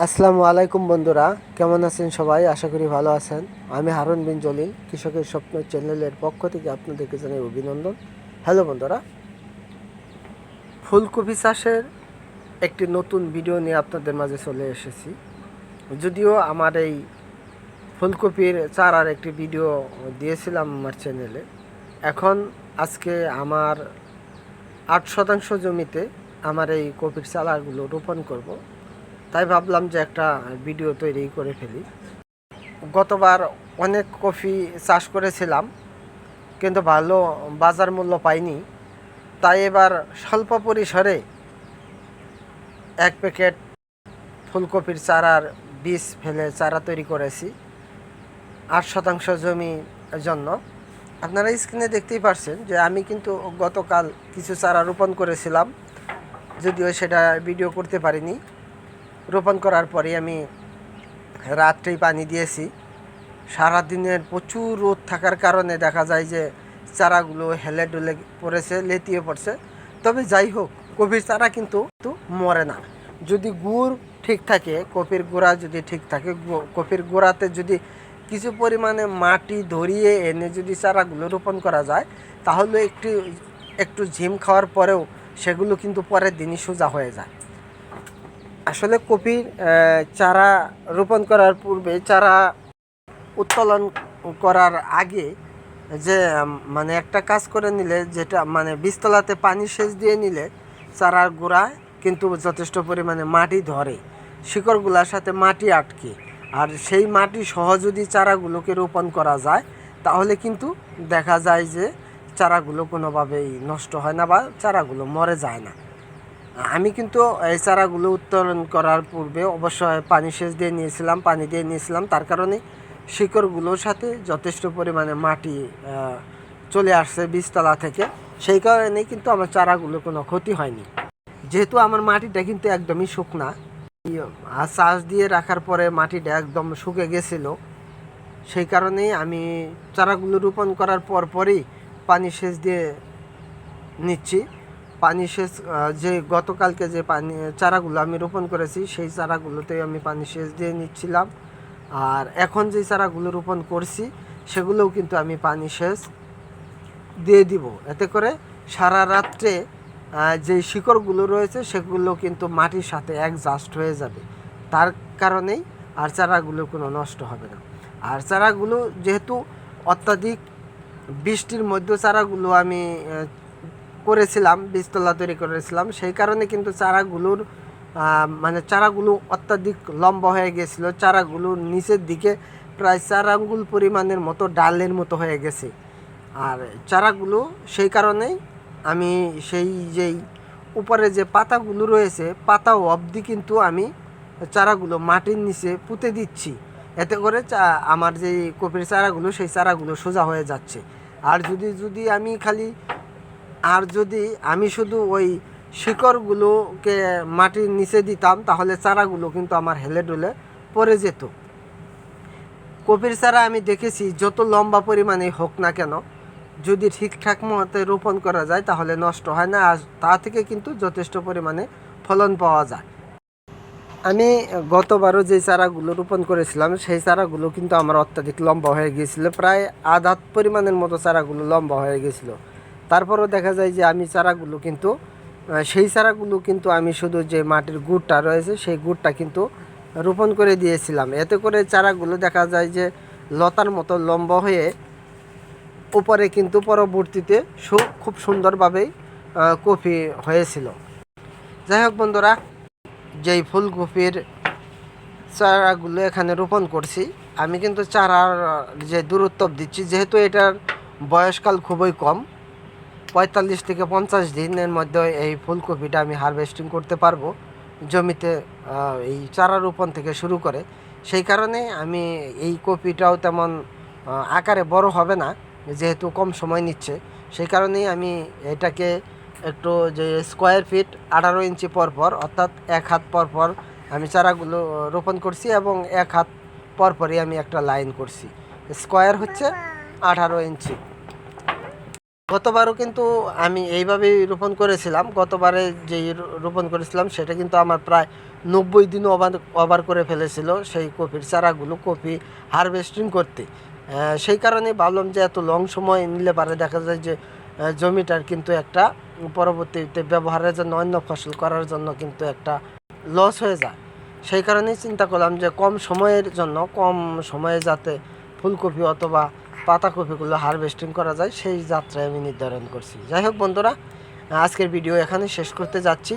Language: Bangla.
আসসালামু আলাইকুম বন্ধুরা, কেমন আছেন সবাই? আশা করি ভালো আছেন। আমি হারুন বিন জলিল, কৃষকের স্বপ্ন চ্যানেলের পক্ষ থেকে আপনাদেরকে জানাই অভিনন্দন। হ্যালো বন্ধুরা, ফুলকপি চাষের একটি নতুন ভিডিও নিয়ে আপনাদের মাঝে চলে এসেছি। যদিও আমার এই ফুলকপির চারার একটি ভিডিও দিয়েছিলাম আমার চ্যানেলে, এখন আজকে আমার আট শতাংশ জমিতে আমার এই কপির চারাগুলো রোপণ করব। তাই ভাবলাম যে একটা ভিডিও তৈরি করে ফেলি। গতবার অনেক কফি চাষ করেছিলাম, কিন্তু ভালো বাজার মূল্য পাইনি। তাই এবার স্বল্প পরিসরে এক প্যাকেট ফুলকপির চারার বীজ ফেলে চারা তৈরি করেছি আট শতাংশ জমি জন্য। আপনারা স্ক্রিনে দেখতেই পারছেন যে আমি কিন্তু গতকাল কিছু চারা রোপণ করেছিলাম, যদিও সেটা ভিডিও করতে পারিনি। রোপণ করার পরে আমি রাত্রেই পানি দিয়েছি। সারাদিনের প্রচুর রোদ থাকার কারণে দেখা যায় যে চারাগুলো হেলে ডুলে পড়েছে, লেতিয়ে পড়ছে। তবে যাই হোক কপির চারা কিন্তু মরে না। যদি গুড় ঠিক থাকে, কপির গোড়া যদি ঠিক থাকে কপির গোড়াতে যদি কিছু পরিমাণে মাটি ধরিয়ে এনে যদি চারাগুলো রোপণ করা যায়, তাহলে একটু একটু ঝিম খাওয়ার পরেও সেগুলো কিন্তু পরের দিনই সোজা হয়ে যায়। আসলে কপির চারা রোপণ করার পূর্বে, চারা উত্তোলন করার আগে যে মানে একটা কাজ করে নিলে, যেটা মানে বীজতলাতে পানি সেচ দিয়ে নিলে চারার গোড়ায় কিন্তু যথেষ্ট পরিমাণে মাটি ধরে। শিকড়গুলোর সাথে মাটি আটকে। আর সেই মাটি সহ যদি চারাগুলোকে রোপণ করা যায়, তাহলে কিন্তু দেখা যায় যে, চারাগুলো কোনোভাবেই নষ্ট হয় না বা চারাগুলো মরে যায় না। আমি কিন্তু এই চারাগুলো উত্তোলন করার পূর্বে অবশ্যই পানি সেচ দিয়ে নিয়েছিলাম, পানি দিয়ে নিয়েছিলাম। তার কারণে শিকড়গুলোর সাথে যথেষ্ট পরিমাণে মাটি চলে আসছে বীজতলা থেকে। সেই কারণেই কিন্তু আমার চারাগুলো কোনো ক্ষতি হয়নি। যেহেতু আমার মাটিটা কিন্তু একদমই শুকনা আর চাষ দিয়ে রাখার পরে মাটিটা একদম শুকে গেছিল। সেই কারণেই আমি চারাগুলো রোপণ করার পর পরই পানি সেচ দিয়ে নিচ্ছি। পানি সেচ যে গতকালকে যে পানি, চারাগুলো আমি রোপণ করেছি, সেই চারাগুলোতেই আমি পানি সেচ দিয়ে নিচ্ছিলাম। আর এখন যে চারাগুলো রোপণ করছি, সেগুলোও কিন্তু আমি পানি সেচ দিয়ে দিব। এতে করে সারা রাত্রে যে শিকড়গুলো রয়েছে, সেগুলো কিন্তু মাটির সাথে অ্যাডজাস্ট হয়ে যাবে। তার কারণেই আর চারাগুলো কোনো নষ্ট হবে না। আর চারাগুলো যেহেতু অত্যাধিক বৃষ্টির মধ্যে চারাগুলো আমি করেছিলাম, বীজতলা তৈরি করেছিলাম, সেই কারণে কিন্তু চারাগুলোর মানে চারাগুলো অত্যাধিক লম্বা হয়ে গেছিল চারাগুলোর নিচের দিকে প্রায় চার আঙ্গুল পরিমাণের মতো ডালের মতো হয়ে গেছে। আর চারাগুলো সেই কারণেই আমি সেই যেই উপরে যে পাতাগুলো রয়েছে পাতা অবধি কিন্তু আমি চারাগুলো মাটির নিচে পুঁতে দিচ্ছি। এতে করে চা- আমার যে কপির চারাগুলো, সেই চারাগুলো সোজা হয়ে যাচ্ছে। আর যদি যদি আমি খালি আর যদি আমি শুধু ওই শিকড়গুলোকে মাটির নিচে দিতাম, তাহলে চারাগুলো কিন্তু আমার হেলে ডুলে পড়ে যেত। কপির চারা আমি দেখেছি, যত লম্বা পরিমাণে হোক না কেন, যদি ঠিকঠাক মতে রোপণ করা যায়, তাহলে নষ্ট হয় না, আর তা থেকে কিন্তু যথেষ্ট পরিমাণে ফলন পাওয়া যায়। আমি গতবারও যে চারাগুলো রোপণ করেছিলাম, সেই চারাগুলো কিন্তু আমার অত্যাধিক লম্বা হয়ে গিয়েছিল, প্রায় আধা পরিমাণের মতো চারাগুলো লম্বা হয়ে গেছিল তারপরও দেখা যায় যে আমি চারাগুলো কিন্তু সেই চারাগুলো কিন্তু আমি শুধু যে মাটির গুড়টা রয়েছে, সেই গুড়টা কিন্তু রোপণ করে দিয়েছিলাম। এতে করে চারাগুলো দেখা যায় যে লতার মতো লম্বা হয়ে উপরে কিন্তু পরবর্তীতে সু- খুব সুন্দরভাবেই কপি হয়েছিল। যাই হোক বন্ধুরা, যেই ফুলকপির চারাগুলো এখানে রোপণ করছি, আমি কিন্তু চারার যে দূরত্ব দিচ্ছি, যেহেতু এটার বয়সকাল খুবই কম পঁয়তাল্লিশ থেকে পঞ্চাশ দিনের মধ্যে এই ফুলকপিটা আমি হারভেস্টিং করতে পারব। জমিতে এই চারা রোপণ থেকে শুরু করে। সেই কারণে আমি এই কপিটাও তেমন আকারে বড় হবে না, যেহেতু কম সময় নিচ্ছে। সেই কারণেই আমি এটাকে একটু যে স্কোয়ার ফিট আঠারো ইঞ্চি পর পর, অর্থাৎ এক হাত পর পর আমি চারাগুলো রোপণ করছি এবং এক হাত পর পরই আমি একটা লাইন করছি। স্কোয়ার হচ্ছে আঠারো ইঞ্চি। গতবারও কিন্তু আমি এইভাবেই রোপণ করেছিলাম। গতবারে যেই রোপণ করেছিলাম সেটা কিন্তু আমার প্রায় নব্বই দিন ওভার ওভার করে ফেলেছিল সেই কপির চারাগুলো, কপি হারভেস্টিং করতে। সেই কারণে ভাবলাম যে এত লং সময় নিলে পারে দেখা যায় যে জমিটার কিন্তু একটা পরবর্তীতে ব্যবহারের জন্য, অন্য ফসল করার জন্য কিন্তু একটা লস হয়ে যায়। সেই কারণেই চিন্তা করলাম যে কম সময়ের জন্য, কম সময়ে যাতে ফুলকপি অথবা পাতাকপিগুলো হারভেস্টিং করা যায়, সেই যাত্রায় আমি নির্ধারণ করছি। যাই হোক বন্ধুরা আজকের ভিডিও এখানে শেষ করতে যাচ্ছি।